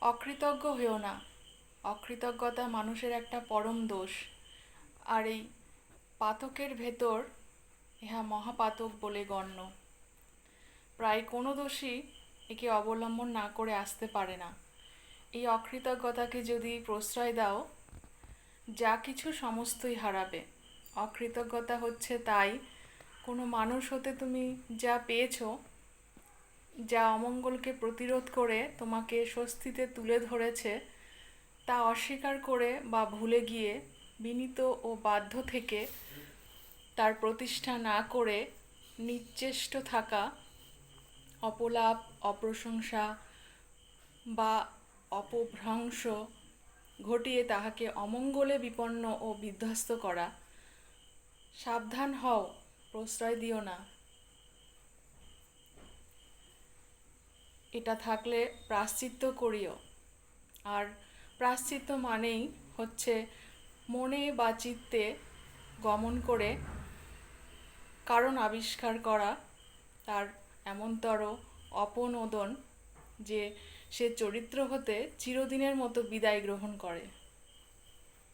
অকৃতজ্ঞ হয়েও না। অকৃতজ্ঞতা মানুষের একটা পরম দোষ। আর এই পাতকের ভেতর ইহা মহাপাতক বলে গণ্য। প্রায় কোনো দোষী একে অবলম্বন না করে আসতে পারে না। এই অকৃতজ্ঞতাকে যদি প্রশ্রয় দাও, যা কিছু সমস্তই হারাবে। অকৃতজ্ঞতা হচ্ছে তাই, কোনো মানুষ হতে তুমি যা পেয়েছ যা অমঙ্গলকে প্রতিরোধ করে তোমাকে স্বস্তিতে তুলে ধরেছে, তা অস্বীকার করে বা ভুলে গিয়ে বিনীত ও বাধ্য থেকে তার প্রতিষ্ঠা না করে নিশ্চেষ্ট থাকা অপলাপ, অপ্রশংসা বা অপভ্রংশ ঘটিয়ে তাহাকে অমঙ্গলে বিপন্ন ও বিধ্বস্ত করা। সাবধান হও, প্রশ্রয় দিও না। এটা থাকলে প্রাশ্চিত্য করিও। আর প্রাশ্চিত্য মানেই হচ্ছে মনে বা চিত্তে গমন করে কারণ আবিষ্কার করা তার এমনতর অপনোদন যে সে চরিত্র হতে চিরদিনের মতো বিদায় গ্রহণ করে।